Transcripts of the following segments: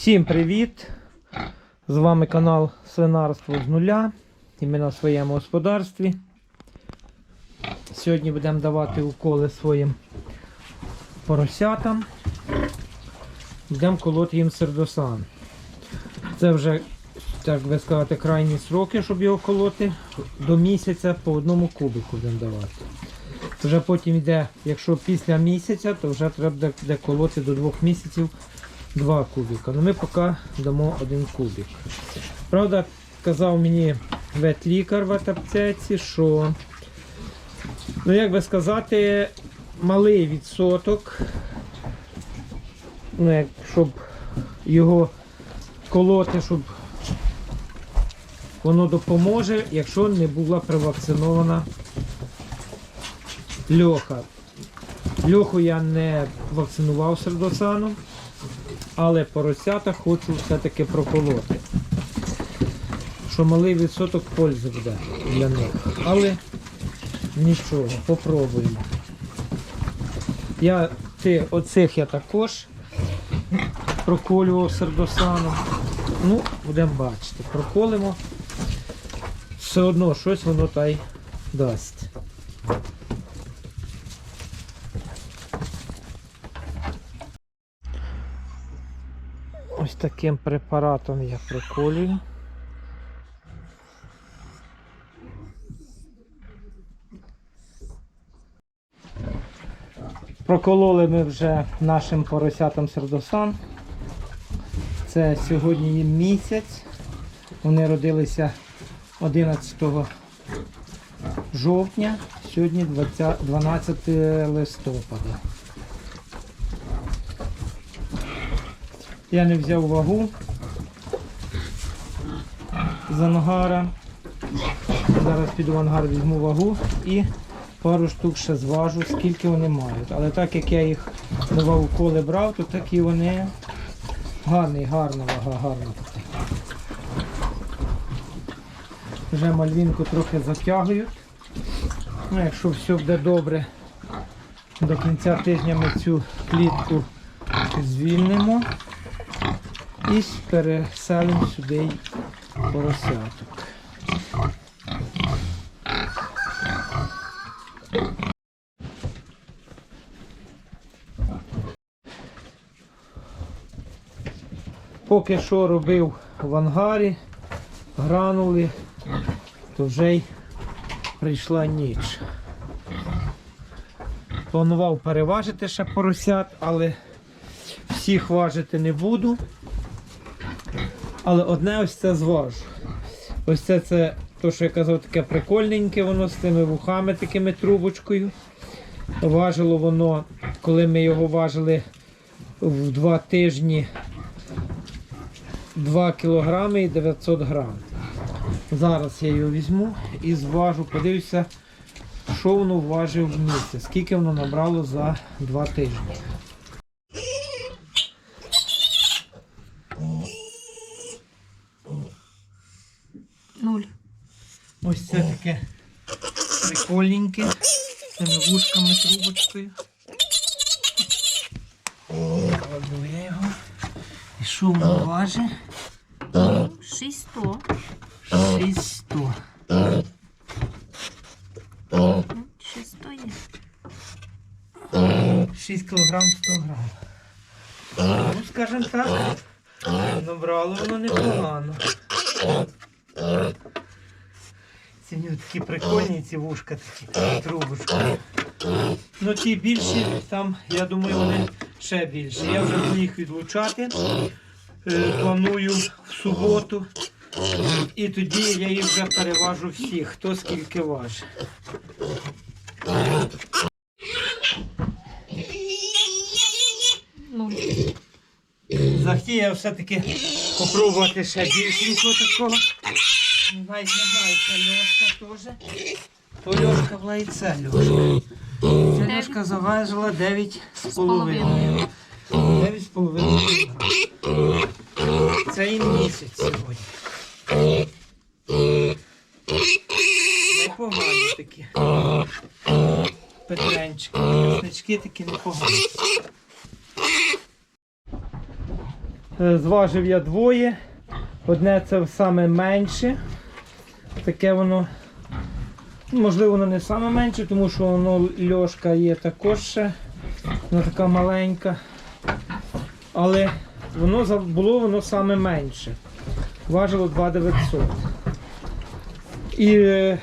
Всім привіт! З вами канал Свинарство з нуля. І ми на своєму господарстві. Сьогодні будемо давати уколи своїм поросятам. Будемо колоти їм сердосан. Це вже, так би сказати, крайні сроки, щоб його колоти. До місяця по одному кубику будемо давати. Вже потім йде, якщо після місяця, то вже треба буде- колоти до двох місяців два кубика. Ну ми поки дамо один кубик. Правда, казав мені ветлікар в аптеці, що, ну як би сказати, малий відсоток, ну як щоб його колоти, щоб воно допоможе, якщо не була привакцинована льоха. Льоху я не вакцинував сердосаном, але поросята хочу все-таки проколоти. Що малий відсоток пользи буде для них. Але нічого, попробуємо. Я ти, оцих я також проколював сердосаном. Ну, будемо бачити. Проколимо. Все одно щось воно та й дасть. Ось таким препаратом я приколюю. Прокололи ми вже нашим поросятам сердосан. Це сьогодні їм місяць. Вони родилися 11 жовтня, сьогодні 20 12 листопада. Я не взяв вагу з ангара. Зараз піду в ангар, візьму вагу і пару штук ще зважу, скільки вони мають. Але так як я їх давав уколи брав, то такі вони гарний, гарна вага, гарна. Вже мальвінку трохи затягують. Ну, якщо все буде добре, до кінця тижня ми цю клітку звільнимо і переселимо сюди поросяток. Поки що робив в ангарі, гранули, то вже й прийшла ніч. Планував переважити ще поросят, але всіх важити не буду. Але одне ось це зважу. Ось це це, то, що я казав, таке прикольненьке, воно з тими вухами, такими трубочкою. Важило воно, коли ми його важили в два тижні 2 кілограми і 900 грам. Зараз я його візьму і зважу, подивлюся, що воно важив в місяць, скільки воно набрало за 2 тижні. Ось це таке прикольненьке. З цими вушками трубочкою. Кладу я його. І що воно важить? 600. 600. 600 є. 6 кг 100 грам. Ну, скажімо так, набрало воно непогано. Ці в нього такі прикольні, ці вушка такі, трубочки. Ну ті більші, там, я думаю, вони ще більші. Я вже буду їх відлучати. Е, Планую в суботу. І тоді я їх вже переважу всіх, хто скільки важить. Нуль. Захотів я все-таки попробувати ще більшенького такого. Не знаю, льошка теж. То льошка була і це льошка. Ця льошка заважила 9 з половиною. 9 з половиною. Це і місяць сьогодні. Непогані такі. Петренчики, м'яснички такі непогані. Е, Зважив я двоє. Одне це саме менше. Таке воно. Можливо, воно не саме менше, тому що воно льошка є також ще. Вона така маленька. Але воно було воно саме менше. Важило 2900. І е,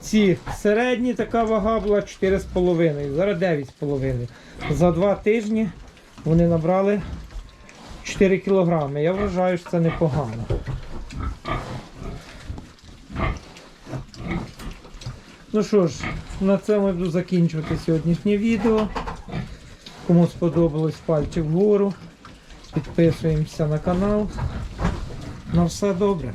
ці середні така вага була 4,5, зараз 9,5. За два тижні вони набрали 4 кілограми. Я вважаю, що це непогано. Ну що ж, на цьому буду закінчувати сьогоднішнє відео. Кому сподобалось пальчик вгору. Підписуємося на канал. На все добре.